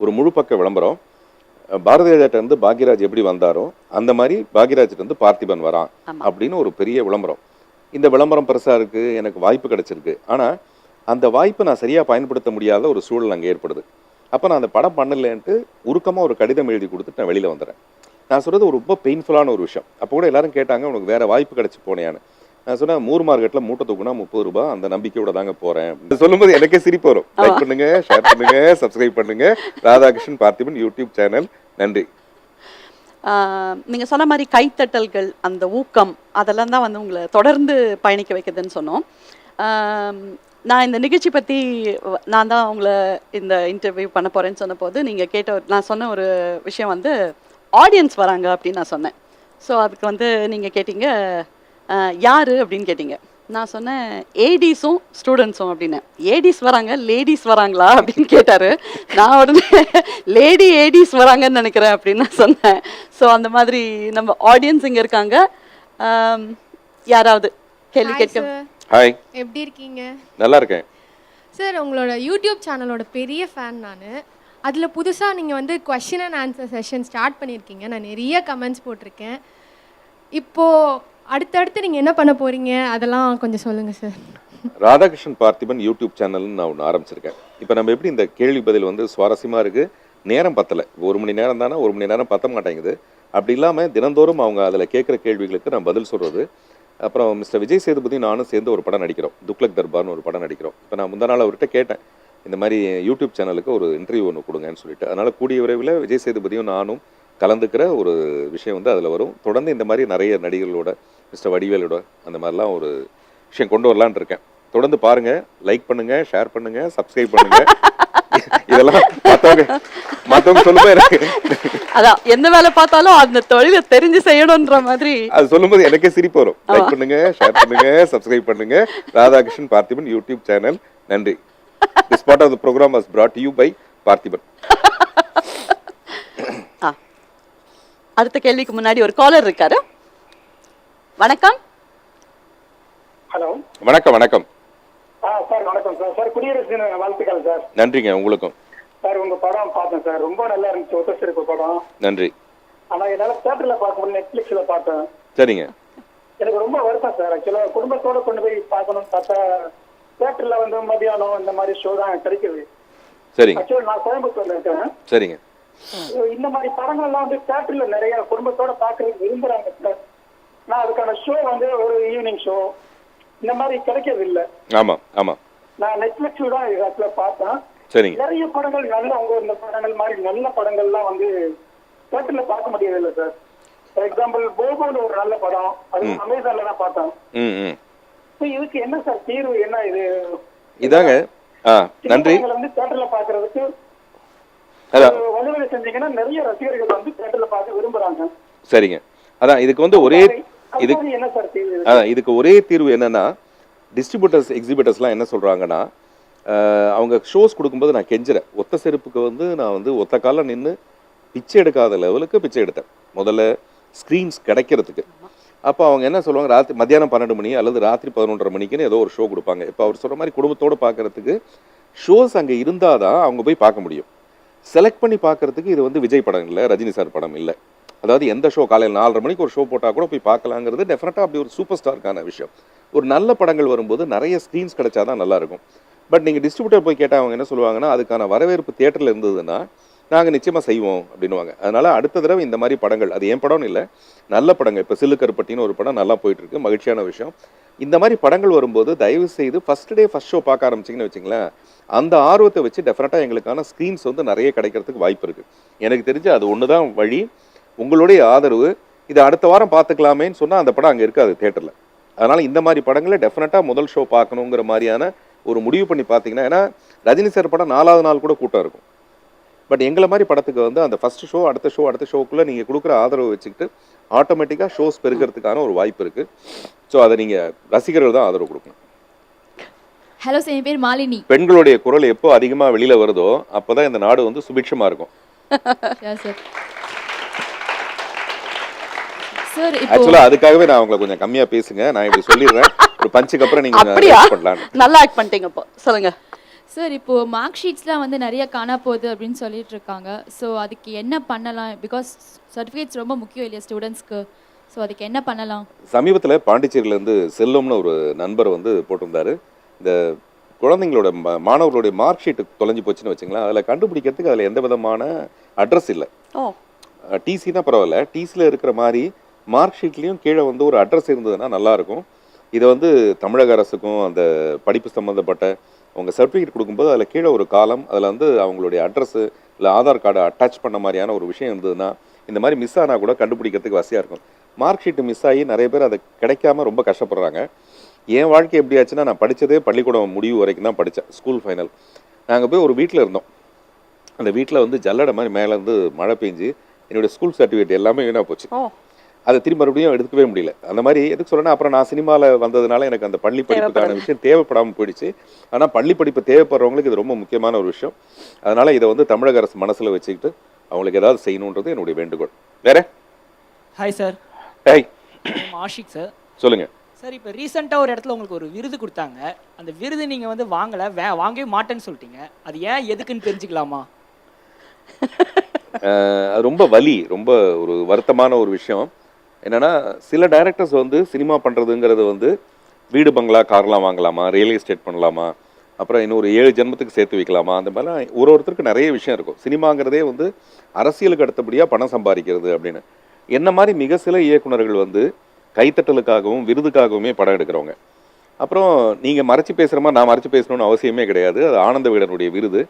ஒரு முழு பக்க விளம்பரம். அஹ் பாரதி ராஜாட்ட இருந்து பாக்யராஜ் எப்படி வந்தாரோ அந்த மாதிரி பாக்யராஜ்ட்ட இருந்து பார்த்திபன் வரான். அப்படின்னு ஒரு பெரிய விளம்பரம். இந்த விளம்பரம் பெருசா இருக்கு எனக்கு வாய்ப்பு கிடைச்சிருக்கு. ஆனா அந்த வாய்ப்பை நான் சரியா பயன்படுத்த முடியாத ஒரு சூழல் அங்கே ஏற்படுது. அப்ப நான் அந்த படம் பண்ணலன்ட்டு உருக்கமா ஒரு கடிதம் எழுதி கொடுத்துட்டு நான் வெளியில வந்துடுறேன் நான் சொல்றது ஒரு ரொம்ப பெயின்ஃபுல்லான ஒரு விஷயம். அப்போ கூட எல்லாரும் கேட்டாங்க உனக்கு வேற வாய்ப்பு கிடைச்சு போனேன்னு. நான் சொன்னேன் மூர் மார்க்கெட்ல மூட்டை தூக்குனா முப்பது ரூபாய் அந்த நம்பிக்கையோட தாங்க இது சொல்லும்போது எனக்கே சிரிப்பு வரும். லைக் பண்ணுங்க ஷேர் பண்ணுங்க சப்ஸ்கிரைப் பண்ணுங்க. ராதாகிருஷ்ணன் பார்த்திபன் யூடியூப் சேனல் நன்றி. ஆஹ் நீங்க சொன்ன மாதிரி கைத்தட்டல்கள் அந்த ஊக்கம் அதெல்லாம் தான் வந்து உங்களை தொடர்ந்து பயணிக்க வைக்குதுன்னு சொன்னோம். நான் இந்த நிகழ்ச்சி வ- நான் தான் உங்களை இந்த இன்டர்வியூ பண்ண போறேன்னு சொன்ன போது நீங்க கேட்ட ஒரு நான் சொன்ன ஒரு விஷயம் வந்து ஆடியன்ஸ் வராங்க அப்படின்னு நான் சொன்னேன். ஸோ அதுக்கு வந்து நீங்க கேட்டீங்க யாரு அப்படின்னு கேட்டீங்க? நான் சொன்னேன் ஏடிஸும் ஸ்டூடெண்ட்ஸும் அப்படின்னு. ஏடிஸ் வராங்க லேடிஸ் வராங்களா? அப்படின்னு கேட்டாரு. நான் உடனே லேடி ஏடிஸ் வராங்கன்னு நினைக்கிறேன் அப்படின்னு நான் சொன்னேன். ஸோ அந்த மாதிரி நம்ம ஆடியன்ஸ் இங்க இருக்காங்க. யாராவது கேள்வி கேட்க. ஹாய் எப்படி இருக்கீங்க? நல்லா இருக்கேன். சார் உங்களோட யூடியூப் சேனலோட பெரிய ஃபேன் நான். அதில் புதுசாக நீங்கள் வந்து question and answer session start பண்ணியிருக்கீங்க. நான் நிறைய கமெண்ட்ஸ் போட்டிருக்கேன். இப்போது அடுத்தடுத்து நீங்கள் என்ன பண்ண போகிறீங்க அதெல்லாம் கொஞ்சம் சொல்லுங்கள் சார் ராதாகிருஷ்ணன் பார்த்திபன் யூடியூப் சேனல்னு நான் ஒன்று ஆரம்பிச்சிருக்கேன். இப்போ நம்ம எப்படி இந்த கேள்வி பதில் வந்து சுவாரஸ்யமாக இருக்கு? நேரம் பத்தலை. ஒரு மணி நேரம் தானே ஒரு மணி நேரம் பத்த மாட்டேங்குது. அப்படி இல்லாமல் தினந்தோறும் அவங்க அதில் கேட்குற கேள்விகளுக்கு நான் பதில் சொல்கிறது அப்புறம் மிஸ்டர் விஜய் சேதுபதி நானும் சேர்ந்து ஒரு படம் நடிக்கிறோம். துக்ளக் தர்பார்னு ஒரு படம் நடிக்கிறோம். இப்போ நான் முந்தா நாள் அவர்கிட்ட கேட்டேன். இந்த மாதிரி யூடியூப் சேனலுக்கு ஒரு இன்டர்வியூ ஒன்று கொடுங்கன்னு சொல்லிட்டு. அதனால் கூடிய விரைவில் விஜய் சேதுபதியும் நானும் கலந்துக்கிற ஒரு விஷயம் வந்து அதில் வரும். தொடர்ந்து இந்த மாதிரி நிறைய நடிகர்களோட மிஸ்டர் வடிவேலோட அந்த மாதிரிலாம் ஒரு விஷயம் கொண்டு வரலான்னு இருக்கேன். தொடர்ந்து பாருங்க லைக் பண்ணுங்க ஷேர் பண்ணுங்க சப்ஸ்கிரைப் பண்ணுங்க. இதெல்லாம் மத்தவங்க மத்தவங்க சொல்லும்போது எனக்கு அதான் எந்த வேலை பார்த்தாலும் அந்த தொழிலை தெரிஞ்சு செய்யணுன்ற மாதிரி. அது சொல்லும்போது எனக்கே சிரிப்பு வரும். லைக் பண்ணுங்க ஷேர் பண்ணுங்க சப்ஸ்கிரைப் பண்ணுங்க. ராதாகிருஷ்ணன் பார்த்திபன் யூடியூப் சேனல் நன்றி. This part of the programme was brought you by Parthiban. அடுத்த கேள்விக்கு முன்னாடி ஒரு காலர் இருக்காரு. வணக்கம். ஹலோ. வணக்கம் வணக்கம். ஆ சார் வணக்கம் சார். சார் குடியரசு வாழ்த்துக்கள் சார். நன்றிங்க உங்களுக்கும். சார் உங்க படம் பார்த்தேன் சார். ரொம்ப நல்லா இருந்துச்சு ஒத்த சிறப்பு படம். நன்றி. ஆனா என்னால தியேட்டர்ல பார்க்க முடியல நெட்ஃபிளிக்ஸ்ல பார்த்தேன். சரிங்க. எனக்கு ரொம்ப வருத்தம் சார். ஆக்சுவலா குடும்பத்தோட கொண்டு போய் பார்க்கணும்னு பார்த்தா தியேட்டர்ல வந்து மதியானம் இந்த மாதிரி ஷோ தான் கிடைக்குது. சரிங்க. ஆக்சுவலா நான் கோயம்புத்தூர்ல இருக்கேன் சரிங்க. இந்த மாதிரி படங்கள்லாம் வந்து தியேட்டர்ல நிறைய குடும்பத்தோட பார்க்கறதுக்கு விரும்புறாங்க சார். நான் அதுக்கான ஷோ வந்து ஒரு ஈவினிங் ஷோ இந்த மாதிரி கிடைக்கிறது இல்ல ஆமாம் ஆமாம் நான் நெட்ஃபிளிக்ஸ்ல தான் ஆக்சுவலா பார்த்தேன். சரிங்க. நிறைய படங்கள் நல்ல உங்க இந்த படங்கள் மாதிரி நல்ல படங்கள்லாம் வந்து தேட்டர்ல பார்க்க முடியறது இல்ல சார் ஃபார் எக்ஸாம்பிள் போகோன்னு ஒரு நல்ல படம். அது அமேசான்ல தான் பார்த்தேன். ம் ம். So இதுக்கு என்ன சார் தீர்வு? என்ன இது? இதாங்க. நன்றி. வந்து தேட்டர்ல பாக்குறதுக்கு வழிவகை செஞ்சீங்கன்னா நிறைய ரசிகர்கள் வந்து தேட்டர்ல பார்க்க விரும்புறாங்க. சரிங்க. அதான் இதுக்கு வந்து ஒரே இது இதுக்கு? ஒரே தீர்வு என்னன்னா டிஸ்ட்ரிபியூட்டர்ஸ் எக்ஸிபிட்டர்ஸ்லாம் என்ன சொல்றாங்கன்னா அவங்க ஷோஸ் கொடுக்கும்போது நான் கெஞ்சுறேன். ஒத்த செருப்புக்கு வந்து நான் வந்து ஒத்த காலில் நின்று பிச்சை எடுக்காத லெவலுக்கு பிச்சை எடுத்தேன். முதல்ல ஸ்க்ரீன்ஸ் கிடைக்கிறதுக்கு. அப்போ அவங்க என்ன சொல்லுவாங்க ராத்திரி மத்தியானம் பன்னெண்டு மணி அல்லது ராத்திரி பதினொன்றரை மணிக்குன்னு ஏதோ ஒரு ஷோ கொடுப்பாங்க. இப்போ அவர் சொல்கிற மாதிரி குடும்பத்தோடு பார்க்கறதுக்கு ஷோஸ் அங்கே இருந்தால் தான் அவங்க போய் பார்க்க முடியும். செலக்ட் பண்ணி பார்க்கறதுக்கு இது வந்து விஜய் படம் இல்லை ரஜினி சார் படம் இல்லை. அதாவது எந்த ஷோ காலையில் நாலரை மணிக்கு ஒரு ஷோ போட்டால் கூட போய் பார்க்கலாங்கிறது டெஃபினட்டாக அப்படி ஒரு சூப்பர் ஸ்டாருக்கான விஷயம். ஒரு நல்ல படங்கள் வரும்போது நிறைய ஸ்க்ரீன்ஸ் கிடைச்சா தான் நல்லாயிருக்கும். பட் நீங்கள் டிஸ்ட்ரிபியூட்டர் போய் கேட்டால் அவங்க என்ன சொல்லுவாங்கன்னா அதுக்கான வரவேற்பு தேட்டரில் இருந்ததுன்னா நாங்கள் நிச்சயமாக செய்வோம் அப்படின்னுவாங்க. அதனால் அடுத்த தடவை இந்த மாதிரி படங்கள் அது ஏன் படம்னு இல்லை நல்ல படங்கள். இப்போ சில்லுக்கருப்பட்டின்னு ஒரு படம் நல்லா போயிட்டுருக்கு மகிழ்ச்சியான விஷயம். இந்த மாதிரி படங்கள் வரும்போது தயவு செய்து ஃபஸ்ட் டே ஃபர்ஸ்ட் ஷோ பார்க்க ஆரம்பிச்சிங்கன்னு வச்சிங்களேன் அந்த ஆர்வத்தை வச்சு டெஃபினட்டாக எங்களுக்கான ஸ்க்ரீன்ஸ் வந்து நிறைய கிடைக்கிறதுக்கு வாய்ப்பு இருக்குது எனக்கு தெரிஞ்சு அது ஒன்று தான் வழி. உங்களுடைய ஆதரவு இது அடுத்த வாரம் பார்த்துக்கலாமேன்னு சொன்னால் அந்த படம் அங்கே இருக்காது தேட்டரில் அதனால இந்த மாதிரி படங்களை டெஃபினட்டாக முதல் ஷோ பார்க்கணுங்கிற மாதிரியான ஒரு முடிவு பண்ணி பார்த்தீங்கன்னா ஏன்னா ரஜினி சார் படம் நாலாவது நாள் கூட கூட்டம் இருக்கும். பட் எங்களை மாதிரி படத்துக்கு வந்து அந்த ஃபர்ஸ்ட் ஷோ அடுத்த ஷோ அடுத்த ஷோக்குள்ளே நீங்கள் கொடுக்குற ஆதரவு வச்சுக்கிட்டு ஆட்டோமேட்டிக்காக ஷோஸ் பெருக்கிறதுக்கான ஒரு வாய்ப்பு இருக்குது ஸோ அதை நீங்கள் ரசிகர்கள் தான் ஆதரவு கொடுக்கணும். ஹலோ என் பேர் மாலினி. பெண்களுடைய குரல் எப்போ அதிகமாக வெளியில் வருதோ அப்போ தான் இந்த நாடு வந்து சுபிட்சமாக இருக்கும். சார் ஆக்சுவலாக அதுக்காகவே நான் உங்களை கொஞ்சம் கம்மியாக பேசுங்க. நான் இப்படி சொல்லிடுறேன். ஒரு பஞ்சுக்கு அப்புறம் நீங்கள் அப்படியா? பண்ணலாம் நல்லா ஆக்ட் பண்ணிட்டீங்க இப்போ. சொல்லுங்க. சார் இப்போ மார்க் ஷீட்ஸ்லாம் வந்து நிறைய காணா போகுது அப்படின்னு சொல்லிட்டு இருக்காங்க. ஸோ அதுக்கு என்ன பண்ணலாம்? பிகாஸ் சர்டிஃபிகேட்ஸ் ரொம்ப முக்கியம் இல்லையா ஸ்டூடெண்ட்ஸ்க்கு ஸோ அதுக்கு என்ன பண்ணலாம்? சமீபத்தில் பாண்டிச்சேரியிலேருந்து செல்வம்னு ஒரு நண்பர் வந்து போட்டிருந்தாரு. இந்த குழந்தைங்களோட ம- மாணவர்களுடைய மார்க் ஷீட் தொலைஞ்சு போச்சுன்னு வச்சுங்களேன். அதில் கண்டுபிடிக்கிறதுக்கு அதில் எந்த விதமான அட்ரஸ் இல்லை. ஓ. டிசி தான் பரவாயில்ல. டிசியில் இருக்கிற மாதிரி மார்க் ஷீட்லேயும் கீழே வந்து ஒரு அட்ரஸ் இருந்ததுன்னா நல்லாயிருக்கும். இதை வந்து தமிழக அரசுக்கும் அந்த படிப்பு சம்மந்தப்பட்ட அவங்க சர்டிஃபிகேட் கொடுக்கும்போது அதில் கீழே ஒரு காலம் அதில் வந்து அவங்களுடைய அட்ரஸ்ஸு இல்லை ஆதார் கார்டை அட்டாச் பண்ண மாதிரியான ஒரு விஷயம் இருந்ததுன்னா இந்த மாதிரி மிஸ் ஆனால் கூட கண்டுபிடிக்கிறதுக்கு வசதியாக இருக்கும். மார்க் ஷீட்டு மிஸ் ஆகி நிறைய பேர் அது கிடைக்காம ரொம்ப கஷ்டப்படுறாங்க. என் வாழ்க்கை எப்படி ஆச்சுன்னா நான் படித்ததே பள்ளிக்கூடம் முடிவு வரைக்கும் தான் படித்தேன் ஸ்கூல் ஃபைனல் நாங்கள் போய் ஒரு வீட்டில் இருந்தோம். அந்த வீட்டில் வந்து ஜல்லடை மாதிரி மேலேருந்து மழை பெஞ்சு என்னுடைய ஸ்கூல் சர்டிஃபிகேட் எல்லாமே வீணாக போச்சு. அதை திரும்ப மறுபடியும் எடுக்கவே முடியல. அந்த மாதிரி எதுக்கு சொல்றேன்னா அப்புறம் நான் சினிமாவில் வந்ததுனால எனக்கு அந்த பள்ளி படிப்புக்கான. விஷயம் தேவைப்படாமல் போயிடுச்சு. ஆனால் பள்ளி படிப்பு தேவைப்படுறவங்களுக்கு இது ரொம்ப முக்கியமான ஒரு விஷயம். அதனால இதை வந்து தமிழக அரசு மனசில் வச்சுக்கிட்டு அவங்களுக்கு ஏதாவது செய்யணுன்றது என்னுடைய வேண்டுகோள். வேற? ஹாய் சார் ஏய் ஆஷிக் சார் சொல்லுங்க. சார் இப்போ ரீசெண்டாக ஒரு இடத்துல உங்களுக்கு ஒரு விருது கொடுத்தாங்க. அந்த விருது நீங்கள் வந்து வாங்கலை வே வாங்கவே மாட்டேன்னு சொல்லிட்டீங்க. அது ஏன் எதுக்குன்னு தெரிஞ்சுக்கலாமா? ரொம்ப வலி ரொம்ப ஒரு வருத்தமான ஒரு விஷயம். என்னன்னா சில டைரக்டர்ஸ் வந்து சினிமா பண்ணுறதுங்கிறது வந்து வீடு பங்களா கார்லாம் வாங்கலாமா? ரியல் எஸ்டேட் பண்ணலாமா? அப்புறம் இன்னொரு ஏழு ஜென்மத்துக்கு சேர்த்து வைக்கலாமா? அந்த மாதிரிலாம் ஒரு ஒருத்தருக்கு நிறைய விஷயம் இருக்கும். சினிமாங்கிறதே வந்து அரசியலுக்கு அடுத்தபடியாக பணம் சம்பாதிக்கிறது அப்படின்னு. என்ன மாதிரி மிக சில இயக்குனர்கள் வந்து கைத்தட்டலுக்காகவும் விருதுக்காகவுமே படம் எடுக்கிறவங்க. அப்புறம் நீங்கள் மறைச்சு பேசுகிற மாதிரி நான் மறைச்சி பேசணும்னு அவசியமே கிடையாது. அது ஆனந்த வீடனுடைய விருது.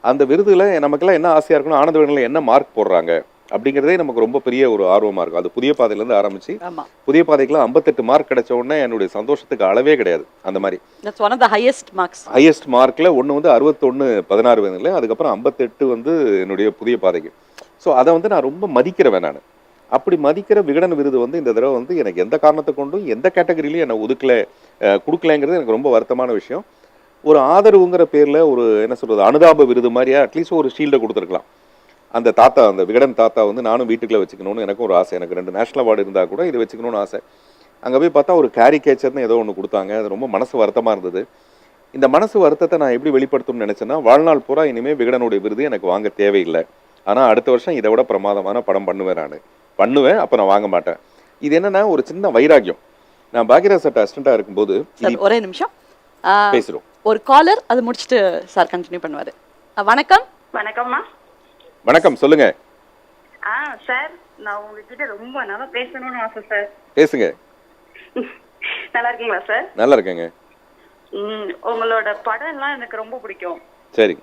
அந்த விருதில் நமக்கெல்லாம் என்ன ஆசையாக இருக்கணும் ஆனந்த வீடனில் என்ன மார்க் போடுறாங்க? அப்படிங்கிறதே நமக்கு ரொம்ப பெரிய ஒரு ஆர்வமாக இருக்கும். அது புதிய பாதையிலேருந்து ஆரம்பிச்சு புதிய பாதைக்கெல்லாம் ஐம்பத்தெட்டு மார்க் கிடைச்ச உடனே என்னுடைய சந்தோஷத்துக்கு அளவே கிடையாது அந்த மாதிரி. ஹையஸ்ட் மார்க்ஸ் ஹையஸ்ட் மார்க்கில் ஒன்று வந்து அறுபத்தொன்று பதினாறு வேணுங்களே அதுக்கப்புறம் ஐம்பத்தெட்டு வந்து என்னுடைய புதிய பாதைக்கு. ஸோ அதை வந்து நான் ரொம்ப மதிக்கிறவன் நான். அப்படி மதிக்கிற விகடன் விருது வந்து இந்த தடவை வந்து எனக்கு எந்த காரணத்தை கொண்டும் எந்த கேட்டகரியிலையும் என்னை ஒதுக்கல கொடுக்கலங்கிறது எனக்கு ரொம்ப வருத்தமான விஷயம். ஒரு ஆதரவுங்கிற பேரில் ஒரு என்ன சொல்கிறது அனுதாப விருது மாதிரியா அட்லீஸ்ட் ஒரு ஷீல்டை கொடுத்துருக்கலாம். அந்த தாத்தா அந்த விகடன் தாத்தா வந்து நானும் வீட்டுக்குள்ள வச்சுக்கணும்னு எனக்கும் ஒரு ஆசை. எனக்கு ரெண்டு நேஷனல் அவார்டு இருந்தால் கூட இது வச்சுக்கணும்னு ஆசை. அங்கே போய் பார்த்தா ஒரு கேரிகேச்சர்னு ஏதோ ஒன்று கொடுத்தாங்க. அது ரொம்ப மனசு வருத்தமாக இருந்தது. இந்த மனசு வருத்தத்தை நான் எப்படி வெளிப்படுத்தணும்னு நினச்சேன்னா வாழ்நாள் பூரா இனிமேல் விகடனுடைய விருது எனக்கு வாங்க தேவையில்லை. ஆனால் அடுத்த வருஷம் இதை விட பிரமாதமான படம் பண்ணுவேன் நான். பண்ணுவேன் அப்போ நான் வாங்க மாட்டேன். இது என்னன்னா ஒரு சின்ன வைராக்கியம். நான் பாக்யராஜ் சட்ட அசிஸ்டண்ட்டாக இருக்கும்போது ஒரே நிமிஷம். பேசுகிறோம் ஒரு காலர் அதை முடிச்சுட்டு சார் கண்டினியூ பண்ணுவாரு. வணக்கம். வணக்கம்மா. வணக்கம் சொல்லுங்க. ஆ சார் நான் உங்ககிட்ட ரொம்ப நல்லா பேசணும்னு ஆசை சார். பேசுங்க. நல்லா இருக்கீங்களா சார்? நல்லா இருக்கேங்க. ம் உங்களோட படம்லாம் எனக்கு ரொம்ப பிடிக்கும். சரி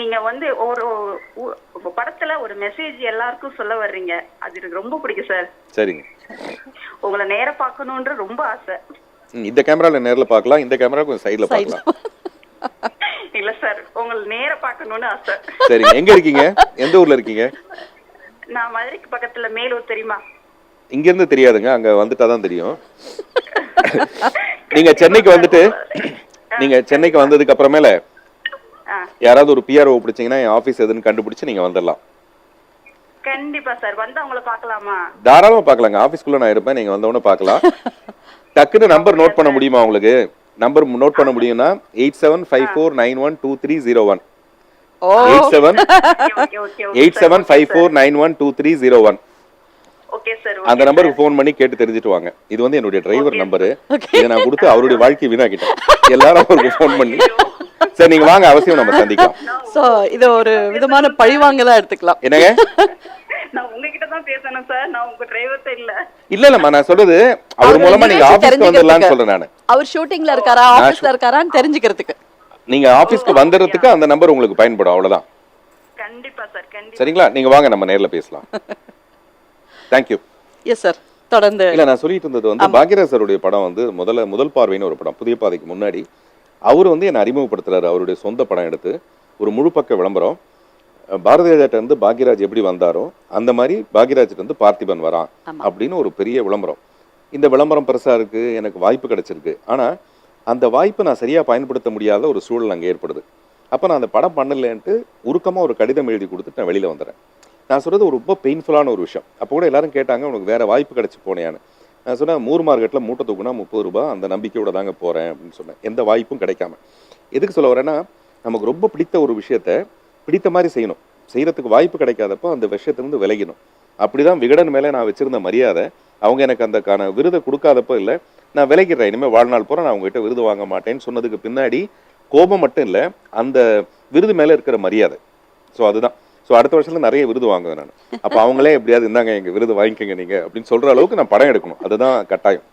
நீங்க வந்து ஒரு படத்துல ஒரு மெசேஜ் எல்லாருக்கும் சொல்ல வர்றீங்க. அது எனக்கு ரொம்ப பிடிக்கும் சார். சரிங்க. உங்களை நேர பார்க்கணுன்ற ரொம்ப ஆசை. இந்த கேமராவில் நேரில் பார்க்கலாம் இந்த கேமரா கொஞ்சம் சைடில் சைட்ல பார்க்கலாம். இல்ல சார். உங்களை நேர பார்க்கணும்னு ஆசை. சரிங்க. எங்கே இருக்கீங்க? எந்த ஊரில் இருக்கீங்க? நான் மதுரைக்கு பக்கத்துல மேலூர் தெரியுமா? இங்கேருந்து தெரியாதுங்க. அங்கே வந்துட்டா தான் தெரியும். நீங்கள் சென்னைக்கு வந்துட்டு நீங்கள் சென்னைக்கு வந்ததுக்கு அப்புறமேல யாராவது ஒரு பிஆர்ஓ பிடிச்சிங்கன்னா என் ஆஃபீஸ் எதுன்னு கண்டுபிடிச்சு நீங்கள் வந்துடலாம். கண்டிப்பா சார். வந்து அவங்கள பார்க்கலாமா? தாராளமாக பார்க்கலாங்க. ஆஃபீஸ்க்குள்ளே நான் இருப்பேன். நீங்கள் வந்தவொடனே பார்க்கலாம். டக்குன்னு நம்பர் நோட் பண்ண முடியுமா உங்களுக்கு? நம்பர் நோட் பண்ண முடியும்னா eight seven five four nine one two three zero one eight seven okay okay eight seven five four nine one two three zero one okay sir அந்த நம்பருக்கு ஃபோன் பண்ணி கேட்டு தெரிஞ்சுட்டு வாங்க இது வந்து என்னுடைய டிரைவர் நம்பரு. இதை நான் கொடுத்து அவருடைய வாழ்க்கை வீணாக்கிட்டேன். எல்லாரும் அவருக்கு ஃபோன் பண்ணி. சரி நீங்க வாங்க அவசியம் நம்ம சந்திக்கலாம். சோ இது ஒரு விதமான பழிவாங்கலா எடுத்துக்கலாம். என்னங்க? நான் உங்ககிட்ட தான் பேசணும் சார். நான் உங்க டிரைவர்ட்ட இல்ல. இல்ல இல்லம்மா நான் சொல்றது அவர் அவரோட மூலமா நீங்க நிகழ்ச்சி ஆபீஸ்க்கு வந்துடலாம்னு தெரிஞ்சுக்கிறதுக்கு. சொல்றேன் நானு. அவர் ஷூட்டிங்ல இருக்காரா ஆபீஸ்ல இருக்காரான்னு தெரிஞ்சுக்கிறதுக்கு. நீங்க ஆபீஸ்க்கு வந்துடுறதுக்கு அந்த நம்பர் உங்களுக்கு பயன்படும் அவ்வளவுதான். கண்டிப்பா சார் கண்டிப்பா. சரிங்களா? நீங்க வாங்க நம்ம நேர்ல பேசலாம். தேங்க்யூ எஸ் சார் தொடர்ந்து இல்ல நான் சொல்லிட்டு இருந்தது வந்து பாக்யராஜ் படம் வந்து முதல்ல முதல் பார்வைன்னு ஒரு படம் புதிய பாதைக்கு முன்னாடி. அவர் வந்து என்னை அறிமுகப்படுத்துறாரு அவருடைய சொந்த படம் எடுத்து. ஒரு முழு பக்க விளம்பரம். அஹ் பாரதி ராஜாட்ட இருந்து பாக்யராஜ் எப்படி வந்தாரோ அந்த மாதிரி பாக்யராஜ்ட்ட இருந்து பார்த்திபன் வரான். அப்படின்னு ஒரு பெரிய விளம்பரம். இந்த விளம்பரம் பெருசா இருக்கு எனக்கு வாய்ப்பு கிடைச்சிருக்கு. ஆனா அந்த வாய்ப்பை நான் சரியா பயன்படுத்த முடியாத ஒரு சூழல் அங்கே ஏற்படுது. அப்ப நான் அந்த படம் பண்ணலன்ட்டு உருக்கமா ஒரு கடிதம் எழுதி கொடுத்துட்டு நான் வெளியில வந்துடுறேன் நான் சொல்றது ஒரு ரொம்ப பெயின்ஃபுல்லான ஒரு விஷயம். அப்போ கூட எல்லாரும் கேட்டாங்க உனக்கு வேற வாய்ப்பு கிடைச்சு போனேன்னு. நான் சொன்னேன் மூர் மார்க்கெட்டில் மூட்டை தூக்குனா முப்பது ரூபாய் அந்த நம்பிக்கையோட தாங்க போறேன். அப்படின்னு சொன்னேன். எந்த வாய்ப்பும் கிடைக்காம. எதுக்கு சொல்ல வரேன்னா நமக்கு ரொம்ப பிடித்த ஒரு விஷயத்த பிடித்த மாதிரி செய்யணும். செய்யறதுக்கு வாய்ப்பு கிடைக்காதப்போ அந்த விஷயத்திலிருந்து விலகிடும் அப்படிதான் விகடன் மேலே நான் வச்சிருந்த மரியாதை. அவங்க எனக்கு அந்தக்கான விருதை கொடுக்காதப்போ இல்லை. நான் விலகிடுறேன். இனிமேல் வாழ்நாள் பூரா நான் அவங்ககிட்ட விருது வாங்க மாட்டேன்னு சொன்னதுக்கு பின்னாடி கோபம் மட்டும் இல்லை அந்த விருது மேலே இருக்கிற மரியாதை. ஸோ அதுதான். ஸோ அடுத்த வருஷத்துல நிறைய விருது வாங்குவேன் நான். அப்போ அவங்களே எப்படியாவது இந்தாங்க எங்க விருது வாங்கிக்கோங்க நீங்க அப்படின்னு சொல்ற அளவுக்கு நான் படம் எடுக்கணும். அதுதான் கட்டாயம்.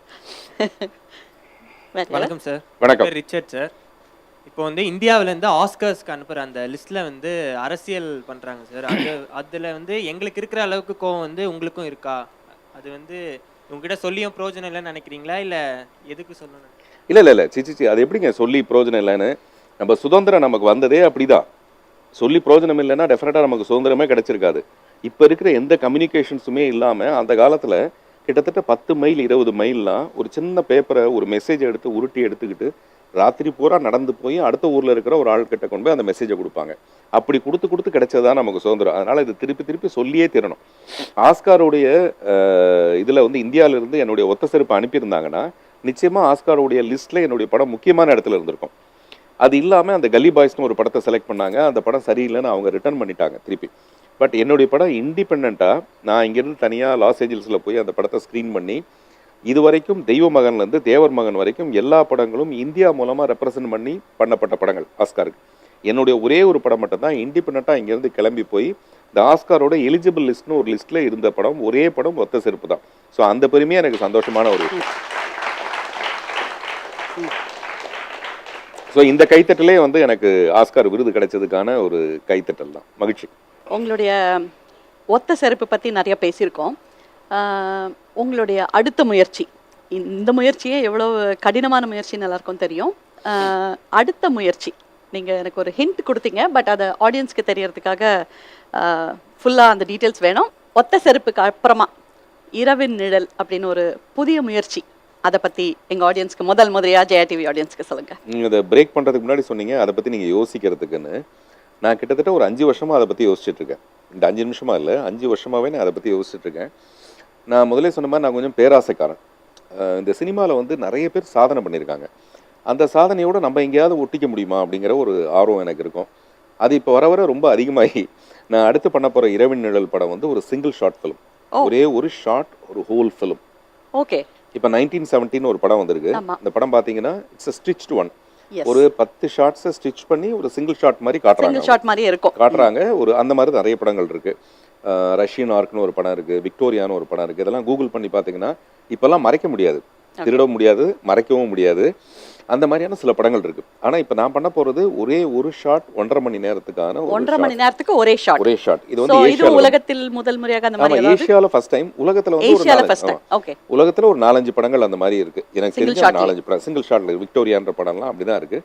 வணக்கம். சார் வணக்கம். ரிச்சர்ட் சார் இப்போ வந்து இந்தியாவிலேருந்து ஆஸ்கர்ஸ்க்கு அனுப்புகிற அந்த லிஸ்ட்டில் வந்து அரசியல் பண்ணுறாங்க சார். அது அதில் வந்து எங்களுக்கு இருக்கிற அளவுக்கு கோவம் வந்து உங்களுக்கும் இருக்கா? அது வந்து உங்ககிட்ட சொல்லியும் பிரயோஜனம் இல்லைன்னு நினைக்கிறீங்களா? இல்லை எதுக்கு சொல்லணும்? இல்ல இல்ல இல்ல. சிச்சி அது எப்படிங்க சொல்லி பிரயோஜனம் இல்லைன்னு? நம்ம சுதந்திரம் நமக்கு வந்ததே அப்படிதான். சொல்லி பிரயோஜனம் இல்லைன்னா டெஃபினட்டாக நமக்கு சுதந்திரமே கிடைச்சிருக்காது. இப்போ இருக்கிற எந்த கம்யூனிகேஷன்ஸுமே இல்லாமல் அந்த காலத்தில் கிட்டத்தட்ட பத்து மைல் இருபது மைல்லாம் ஒரு சின்ன பேப்பரை ஒரு மெசேஜ் எடுத்து உருட்டி எடுத்துக்கிட்டு ராத்திரி பூரா நடந்து போய் அடுத்த ஊரில் இருக்கிற ஒரு ஆள்கிட்ட கொண்டு போய் அந்த மெசேஜை கொடுப்பாங்க. அப்படி கொடுத்து கொடுத்து கிடைச்சதுதான் நமக்கு சுதந்திரம். அதனால் இது திருப்பி திருப்பி சொல்லியே தீரணும். ஆஸ்காருடைய இதில் வந்து இந்தியாவிலிருந்து என்னுடைய ஒத்த செருப்பு அனுப்பியிருந்தாங்கன்னா நிச்சயமாக ஆஸ்காருடைய லிஸ்ட்டில் என்னுடைய படம் முக்கியமான இடத்துல இருந்திருக்கும். அது இல்லாமல் அந்த கல்லி பாய்ஸ்னு ஒரு படத்தை செலக்ட் பண்ணாங்க. அந்த படம் சரியில்லைன்னு அவங்க ரிட்டர்ன் பண்ணிட்டாங்க திருப்பி. பட் என்னுடைய படம் இண்டிபெண்ட்டாக நான் இங்கேருந்து தனியாக லாஸ் ஏஞ்சல்ஸில் போய் அந்த படத்தை ஸ்க்ரீன் பண்ணி இது வரைக்கும் தெய்வ மகன்லேருந்து தேவர் மகன் வரைக்கும் எல்லா படங்களும் இந்தியா மூலமாக ரெப்ரசன்ட் பண்ணி பண்ணப்பட்ட படங்கள் ஆஸ்காருக்கு. என்னுடைய ஒரே ஒரு படம் மட்டும் தான் இண்டிபெண்ட்டாக இங்கேருந்து கிளம்பி போய் இந்த ஆஸ்காரோட எலிஜிபிள் லிஸ்ட்னு ஒரு லிஸ்ட்டில் இருந்த படம் ஒரே படம் ஒத்த செருப்பு தான். ஸோ அந்த பெருமையாக எனக்கு சந்தோஷமான ஒரு விஷயம். ஸோ இந்த கைத்தட்டலே வந்து எனக்கு ஆஸ்கார் விருது கிடைச்சதுக்கான ஒரு கைத்தட்டல் தான். மகிழ்ச்சி. உங்களுடைய ஒத்த செருப்பு பற்றி நிறைய பேசியிருக்கோம். உங்களுடைய அடுத்த முயற்சி. இந்த முயற்சியே எவ்வளோ கடினமான முயற்சின்னு எல்லாருக்கும் தெரியும். அடுத்த முயற்சி. நீங்கள் எனக்கு ஒரு ஹிண்ட் கொடுத்தீங்க பட் அதை ஆடியன்ஸ்க்கு தெரியறதுக்காக ஃபுல்லாக அந்த டீட்டெயில்ஸ் வேணும். ஒத்த செருப்புக்கு அப்புறமா இரவின் நிழல் அப்படின்னு ஒரு புதிய முயற்சி. அதை பற்றி எங்கள் ஆடியன்ஸ்க்கு முதல் முதலியாக ஜெயா டிவி ஆடியன்ஸ்க்கு சொல்லுங்கள் நீங்கள் அதை பிரேக் பண்ணுறதுக்கு முன்னாடி சொன்னீங்க அதை பற்றி நீங்கள் யோசிக்கிறதுக்குன்னு. நான் கிட்டத்தட்ட ஒரு அஞ்சு வருஷமாக அதை பற்றி யோசிச்சுட்ருக்கேன் இந்த அஞ்சு நிமிஷமாக இல்லை அஞ்சு வருஷமாகவே நான் அதை பற்றி யோசிச்சுட்ருக்கேன் நான் முதல்ல சொன்ன மாதிரி நான் கொஞ்சம் பேராசைக்காரன். இந்த சினிமாவில் வந்து நிறைய பேர் சாதனை பண்ணியிருக்காங்க. அந்த சாதனையோட நம்ம எங்கேயாவது ஒட்டிக்க முடியுமா அப்படிங்கிற ஒரு ஆர்வம் எனக்கு இருக்கும். அது இப்போ வர வர ரொம்ப அதிகமாகி நான் அடுத்து பண்ண போகிற இரவின் நிழல் படம் வந்து ஒரு சிங்கிள் ஷார்ட் ஃபிலிம். ஒரே ஒரு ஷார்ட் ஒரு ஹோல் ஃபிலிம் ஓகே. இப்போ நைன்டீன் செவன்டீன் ஒரு படம் வந்திருக்கு. இந்த படம் பார்த்தீங்கன்னா இட்ஸ் ஸ்டிச்ட் ஒன் ஒரு பத்து ஷார்ட்ஸை ஸ்டிச் பண்ணி ஒரு சிங்கிள் ஷாட் மாதிரி காட்டுறாங்க. ஷாட் மாதிரியே இருக்கும். காட்டுறாங்க. ஒரு அந்த மாதிரி நிறைய படங்கள் இருக்கு. அஹ் ரஷ்யன் ஆர்க்னு ஒரு படம் இருக்கு விக்டோரியான்னு ஒரு படம் இருக்கு. இதெல்லாம் கூகுள் பண்ணி பார்த்தீங்கன்னா இப்பெல்லாம் மறைக்க முடியாது. திருடவும் முடியாது மறைக்கவும் முடியாது. அந்த மாதிரியான சில படங்கள் இருக்கு. ஆனா இப்போ நான் பண்ண போறது ஒரே ஒரு ஷாட் ஒன்றரை மணி நேரத்துக்கான ஒரு ஒன்றரை. மணி நேரத்துக்கு ஒரே ஷாட். ஒரே ஷாட். இது வந்து இது உலகத்தில் முதல் முறையாக அந்த மாதிரி ஏஷியால ஃபர்ஸ்ட் டைம் உலகத்துல வந்து நாலஞ்சு- ஃபர்ஸ்ட். டைம் ஓகே உலகத்துல ஒரு நாலஞ்சு படங்கள் அந்த மாதிரி இருக்கு. எனக்கு தெரிஞ்ச. நாலஞ்சு படம் சிங்கிள் ஷாட்ல விக்டோரியான்ற படம்லாம் அப்படிதான் இருக்கு.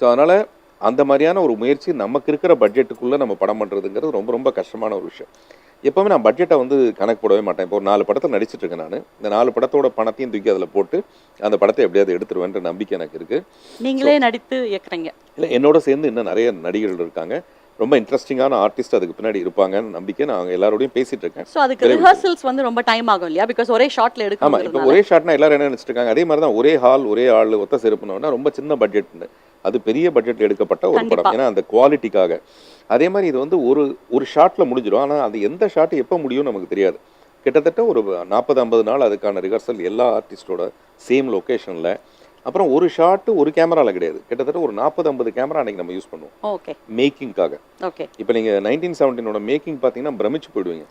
ஸோ அதனால அந்த மாதிரியான ஒரு முயற்சி நமக்கு இருக்கிற பட்ஜெட்டுக்குள்ள நம்ம படம் பண்றதுங்கிறது ரொம்ப ரொம்ப கஷ்டமான ஒரு விஷயம். எப்பவுமே நான் பட்ஜெட்டை வந்து கணக்கு போடவே மாட்டேன். இப்போ ஒரு நாலு படத்தில் நடிச்சிட்டு இருக்கேன் நான். இந்த நாலு படத்தோட பணத்தையும் தூக்கி அதில் போட்டு அந்த படத்தை எப்படியாவது எடுத்துருவேன்ற நம்பிக்கை எனக்கு இருக்கு. நீங்களே நடித்து இயக்குறீங்க. இல்லை என்னோட சேர்ந்து இன்னும் நிறைய நடிகர்கள் இருக்காங்க. ரொம்ப இன்ட்ரெஸ்டிங்கான ஆர்டிஸ்ட் அதுக்கு பின்னாடி இருப்பாங்கன்னு நம்பிக்கை நான் அவங்க எல்லாரோடையும் பேசிட்டு இருக்கேன். ஸோ அதுக்கு ரிஹர்சல்ஸ் வந்து ரொம்ப டைம் ஆகும் இல்லையா? பிகாஸ் ஒரே ஷாட்ல ஆமா இப்போ ஒரே ஷாட்னா எல்லாரும் என்ன நினைச்சிட்டு இருக்காங்க? அதே மாதிரி தான் ஒரே ஹால் ஒரே ஆள் ஒத்த செருப்புனோன்னா ரொம்ப சின்ன பட்ஜெட்னு அது பெரிய பட்ஜெட்ல எடுக்கப்பட்ட ஒரு. படம். ஏன்னா அந்த குவாலிட்டிக்காக அதே மாதிரி இது வந்து ஒரு ஒரு ஷாட்ல முடிஞ்சிடும். ஆனா அது எந்த ஷாட் எப்போ முடியும் நமக்கு தெரியாது. கிட்டத்தட்ட ஒரு நாற்பது ஐம்பது நாள் அதுக்கான ரிஹர்சல் எல்லா ஆர்டிஸ்டோட சேம் லொகேஷன்ல அப்புறம் ஒரு ஷாட் ஒரு கேமரால கிடையாது. கிட்டத்தட்ட ஒரு நாற்பது ஐம்பது கேமரா அன்னைக்கு நம்ம யூஸ் பண்ணுவோம். ஓகே மேக்கிங்காக ஓகே இப்போ நீங்க நைன்டீன் செவன்டீனோட மேக்கிங் பார்த்தீங்கன்னா பிரமிச்சு போயிடுவீங்க.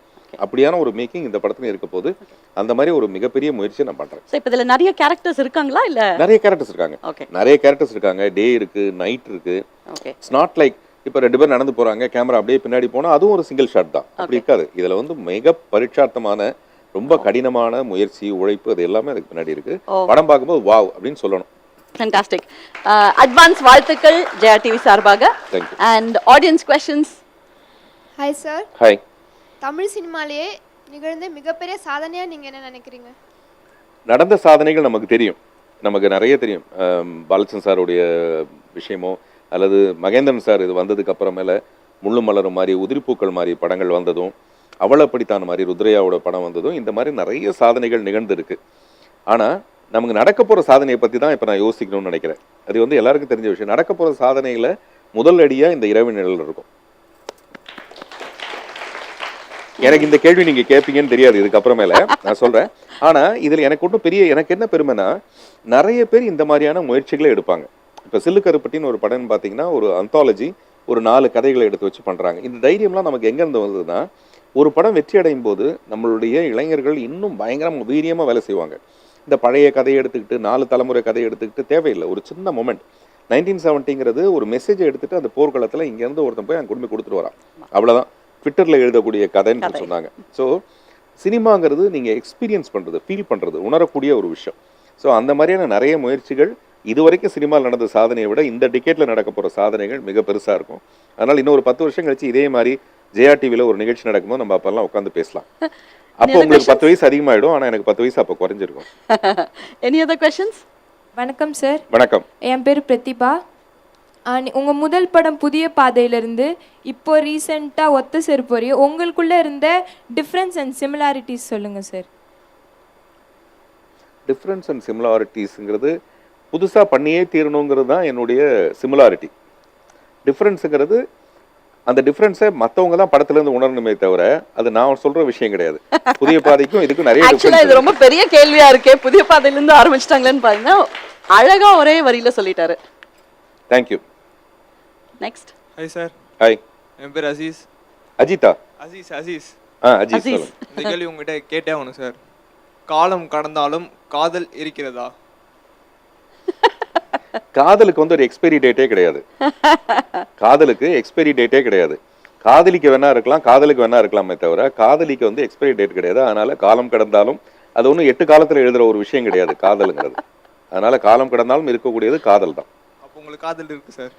அப்படியான ஒரு மேக்கிங் இந்த படத்துல இருக்க போது அந்த மாதிரி ஒரு மிகப்பெரிய முயற்சியை நான் பண்றேன். இப்போ இதுல நிறைய கேரக்டர்ஸ் இருக்காங்களா இல்ல? நிறைய கேரக்டர்ஸ் இருக்காங்க. ஓகே நிறைய கேரக்டர்ஸ் இருக்காங்க. டே இருக்கு நைட் இருக்கு. ஓகே இட்ஸ் நாட் லைக் இப்போ ரெண்டு பேர் நடந்து போறாங்க கேமரா அப்படியே பின்னாடி போனா அதுவும் ஒரு சிங்கிள் ஷாட் தான். அப்படி இருக்காது. இதுல வந்து மிக பரீட்சார்த்தமான ரொம்ப கடினமான முயற்சி உழைப்பு அது எல்லாமே அதுக்கு பின்னாடி இருக்கு. ஓ. படம் பார்க்கும்போது வாவ் அப்படின்னு சொல்லணும். ஃபேண்டாஸ்டிக் அட்வான்ஸ் வாழ்த்துக்கள் ஜெயா டிவி சார்பாக. And audience questions hi sir hi Tamil சினிமாலேயே நிகழ்ந்த மிகப்பெரிய சாதனையாக நீங்கள் என்ன நினைக்கிறீங்க? நடந்த சாதனைகள் நமக்கு தெரியும். நமக்கு நிறைய தெரியும். பாலச்சந்த் சாருடைய விஷயமோ அல்லது மகேந்திரன் சார் இது வந்ததுக்கு அப்புறமேல முள்ளு மலரும் மாதிரி உதிரிப்பூக்கள் மாதிரி படங்கள் வந்ததும் அவளப்படித்தான மாதிரி ருத்ரையாவோட படம் வந்ததும் இந்த மாதிரி நிறைய சாதனைகள் நிகழ்ந்திருக்கு. ஆனால் நமக்கு நடக்க போகிற சாதனையை பற்றி தான் இப்போ நான் யோசிக்கணும்னு நினைக்கிறேன். அது வந்து எல்லாருக்கும் தெரிஞ்ச விஷயம். நடக்க போகிற சாதனைகளை முதல் அடியாக இந்த இரவு நிழல் இருக்கும். எனக்கு இந்த கேள்வி நீங்க கேட்பீங்கன்னு தெரியாது இதுக்கப்புறமேல. நான் சொல்றேன். ஆனா இதுல எனக்கு ஒன்றும் பெரிய எனக்கு என்ன பெருமைனா நிறைய பேர் இந்த மாதிரியான முயற்சிகளை எடுப்பாங்க. இப்ப சில்லுக்கருப்பட்டின்னு ஒரு படம் பாத்தீங்கன்னா ஒரு அந்தாலஜி ஒரு நாலு கதைகளை எடுத்து வச்சு பண்றாங்க. இந்த தைரியம்லாம் நமக்கு எங்க இருந்து வந்ததுன்னா ஒரு படம் வெற்றி அடையும் போது நம்மளுடைய இளைஞர்கள் இன்னும் பயங்கரமாக வீரியமாக வேலை செய்வாங்க. இந்த பழைய கதையை எடுத்துக்கிட்டு நாலு தலைமுறை கதையை எடுத்துக்கிட்டு தேவையில்லை. ஒரு சின்ன மொமெண்ட் நைன்டீன் செவன்ட்டிங்கிறது ஒரு மெசேஜை எடுத்துட்டு அந்த போர்க்களத்தில் இங்கேருந்து ஒருத்தன் போய் அங்கே கொண்டு போய் கொடுத்துட்டு வரான். அவ்வளோதான் ட்விட்டர்ல எழுதக்கூடிய கதைன்னு கதை. சொன்னாங்க. ஸோ சினிமாங்கிறது நீங்க எக்ஸ்பீரியன்ஸ் பண்றது ஃபீல் பண்றது உணரக்கூடிய ஒரு விஷயம். ஸோ அந்த மாதிரியான நிறைய முயற்சிகள் இதுவரைக்கும் சினிமாவில் நடந்த சாதனையை விட இந்த டிக்கெட்ல நடக்க போற சாதனைகள் மிக பெருசா இருக்கும். அதனால இன்னும் ஒரு பத்து வருஷம் கழிச்சு இதே மாதிரி ஜெயா டிவில ஒரு நிகழ்ச்சி நடக்கும்போது நம்ம அப்பெல்லாம் உட்காந்து பேசலாம். அப்போ உங்களுக்கு பத்து வயசு அதிகமாயிடும் ஆனா எனக்கு பத்து வயசு அப்போ குறைஞ்சிருக்கும். எனி அதர் கொஷின்ஸ் வணக்கம் சார் வணக்கம். என் பேர் பிரதிபா. ஆ, நீ- உங்க முதல் படம் புதிய பாதையிலிருந்து இப்போ ரீசெண்டாக ஒத்த செருப்பு வரையும் உங்களுக்குள்ள இருந்த டிஃப்ரென்ஸ் அண்ட் சிமிலாரிட்டிஸ் சொல்லுங்க சார் டிஃப்ரென்ஸ் அண்ட் சிமிலாரிட்டிஸுங்கிறது புதுசா பண்ணியே தீரணுங்கிறது தான் என்னுடைய சிமிலாரிட்டி டிஃப்ரென்ஸுங்கிறது அந்த டிஃப்ரென்ஸை மத்தவங்க தான் படத்துல இருந்து உணரணுமே தவிர அது நான் சொல்ற விஷயம் கிடையாது. புதிய பாதைக்கும் இதுக்கும் நிறைய ஆக்சுவலா இது ரொம்ப பெரிய கேள்வியா இருக்கே. புதிய பாதையில இருந்து ஆரம்பிச்சிட்டாங்களேன்னு பாருங்க. அழகா ஒரே வரியில சொல்லிட்டாரு. Thank you next hi sir hi என் பேர் அசீஸ் அஜிதா? அசீஸ் அசீஸ் ஆ அஜித் அசீஸ் சொல்லுங்க. இந்த கேள்வி உங்ககிட்ட கேட்டே ஆகணும் சார் காலம் கடந்தாலும் காதல் இருக்கிறதா? காதலுக்கு வந்து ஒரு எக்ஸ்பைரி டேட்டே கிடையாது. காதலுக்கு எக்ஸ்பைரி டேட்டே கிடையாது. காதலிக்க வேணா இருக்கலாம் காதலுக்கு வேணா இருக்கலாமே தவிர காதலிக்கு வந்து எக்ஸ்பைரி டேட் கிடையாது. அதனால காலம் கடந்தாலும் அது ஒன்றும் எட்டு காலத்துல எழுதுற ஒரு விஷயம் கிடையாது காதலுங்கிறது. அதனால காலம் கடந்தாலும் இருக்கக்கூடியது காதல் தான் அப்போ உங்களுக்கு காதல் இருக்கு சார்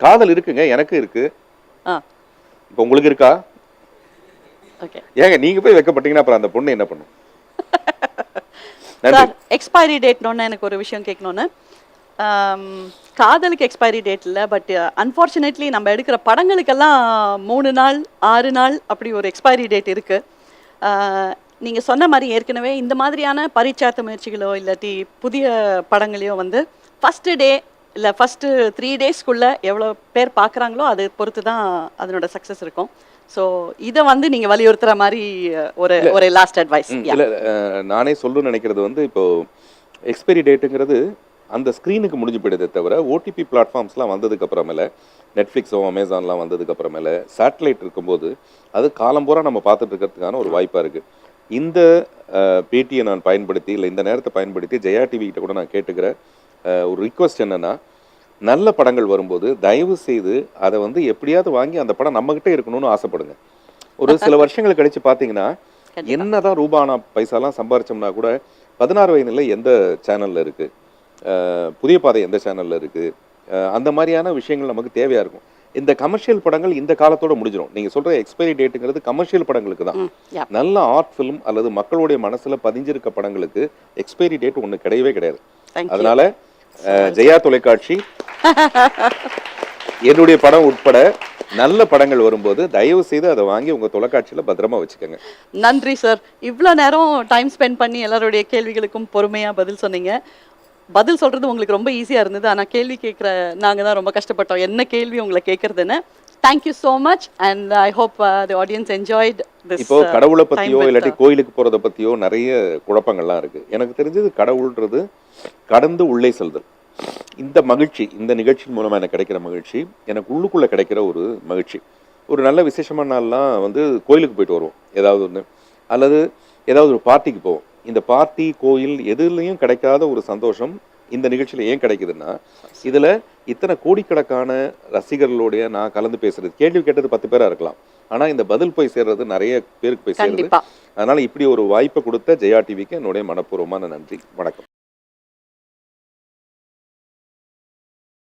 காதல் இருக்குங்க எனக்கு இருக்கு. ஆ. இப்போ உங்களுக்கு இருக்கா? ஓகே. ஏங்க நீங்க போய் வைக்கப்பட்டீங்கன்னா அப்புறம் அந்த பொண்ணு என்ன பண்ணும்? சார் எக்ஸ்பைரி டேட்னு எனக்கு ஒரு விஷயம் கேட்கணுன்னு ஆம், காதலுக்கு எக்ஸ்பைரி டேட் இல்லை பட் அன்ஃபார்ச்சுனேட்லி நம்ம எடுக்கிற படங்களுக்கெல்லாம் மூணு நாள் ஆறு நாள் அப்படி ஒரு எக்ஸ்பைரி டேட் இருக்கு. நீங்கள் சொன்ன மாதிரி ஏற்கனவே இந்த மாதிரியான பரிச்சார்த்த முயற்சிகளோ இல்லாட்டி புதிய படங்களையோ வந்து ஃபஸ்ட்டு டே இல்லை ஃபஸ்ட்டு த்ரீ டேஸ்க்குள்ளே எவ்வளோ பேர் பார்க்குறாங்களோ அது பொறுத்து தான் அதனோட சக்ஸஸ் இருக்கும். ஸோ இதை வந்து நீங்கள் வலியுறுத்துற மாதிரி ஒரு ஒரு லாஸ்ட் அட்வைஸ் இல்ல நானே சொல்லணும்னு நினைக்கிறது வந்து இப்போ எக்ஸ்பைரி டேட்டுங்கிறது அந்த ஸ்க்ரீனுக்கு முடிஞ்சு போயிடுதே தவிர ஓடிபி பிளாட்ஃபார்ம்ஸ்லாம் வந்ததுக்கு அப்புறமேல நெட்ஃப்ளிக்ஸோ அமேசான்லாம் வந்ததுக்கு அப்புறமேல சேட்டலைட் இருக்கும்போது அது காலம்பூரா நம்ம பார்த்துட்டு இருக்கிறதுக்கான ஒரு வாய்ப்பா இருக்கு. இந்த பேட்டியை நான் பயன்படுத்தி இல்லை இந்த நேரத்தை பயன்படுத்தி ஜெயா டிவி கிட்ட கூட நான் கேட்டுக்கிற அஹ், ஒரு ரிக்வஸ்ட் என்னன்னா நல்ல படங்கள் வரும்போது தயவு செய்து அதை வந்து எப்படியாவது வாங்கி அந்த படம் நம்மகிட்ட இருக்கணும்னு ஆசைப்படுங்க. ஒரு சில வருஷங்கள் கழிச்சு பார்த்தீங்கன்னா. என்னதான் ரூபானா பைசாலாம் சம்பாரிச்சோம்னா கூட பதினாறு வயதுல எந்த சேனல்ல இருக்கு? அஹ் புதிய பாதை எந்த சேனல்ல இருக்கு? அஹ் அந்த மாதிரியான விஷயங்கள் நமக்கு தேவையா இருக்கும். இந்த கமர்ஷியல் படங்கள் இந்த காலத்தோட முடிஞ்சிடும் நீங்க சொல்ற எக்ஸ்பைரி டேட்டுங்கிறது கமர்ஷியல் படங்களுக்கு தான். நல்ல ஆர்ட் ஃபிலிம் அல்லது மக்களுடைய மனசுல பதிஞ்சிருக்க படங்களுக்கு எக்ஸ்பைரி டேட் ஒண்ணு கிடையவே கிடையாது. அதனால ஜெயா தொலைக்காட்சி. என்னுடைய படம் உட்பட நல்ல படங்கள் வரும்போது தயவு செய்து அதை வாங்கி உங்க தொலைக்காட்சியில பத்திரமா வச்சுக்கோங்க. நன்றி சார் இவ்வளோ நேரம் டைம் ஸ்பெண்ட் பண்ணி எல்லாருடைய கேள்விகளுக்கும் பொறுமையாக பதில் சொன்னீங்க. பதில் சொல்றது உங்களுக்கு ரொம்ப ஈஸியாக இருந்தது. ஆனால் கேள்வி கேட்குற நாங்கள் தான் ரொம்ப கஷ்டப்பட்டோம். என்ன கேள்வி உங்களை கேட்குறதுன்னு? Thank you so much and I hope the audience enjoyed இப்போ கடவுளை பத்தியோ இல்லாட்டி கோயிலுக்கு போறத பத்தியோ நிறைய குழப்பங்கள்லாம் இருக்கு. எனக்கு தெரிஞ்சது கடவுள்ன்றது கடந்து உள்ளே செல்தல். இந்த மகிழ்ச்சி இந்த நிகழ்ச்சியின் மூலமா எனக்கு கிடைக்கிற மகிழ்ச்சி எனக்கு உள்ளுக்குள்ள கிடைக்கிற ஒரு மகிழ்ச்சி. ஒரு நல்ல விசேஷமான நாள்லாம் வந்து கோயிலுக்கு போயிட்டு வருவோம் ஏதாவது ஒன்று அல்லது ஏதாவது ஒரு பார்ட்டிக்கு போவோம். இந்த பார்ட்டி கோயில் எதுலேயும் கிடைக்காத ஒரு சந்தோஷம் இந்த நிகழ்ச்சியில ஏன் கிடைக்குதுன்னா இதுல இத்தனை கோடிக்கணக்கான ரசிகர்களுடைய நான் கலந்து பேசுறது கேள்வி கேட்டது பத்து பேரா இருக்கலாம். ஆனா இந்த பதில் போய் சேர்றது நிறைய பேருக்கு போய் சேருது. அதனால இப்படி ஒரு வாய்ப்பை கொடுத்த ஜெயா டிவிக்கு என்னுடைய மனப்பூர்வமான நன்றி. வணக்கம்.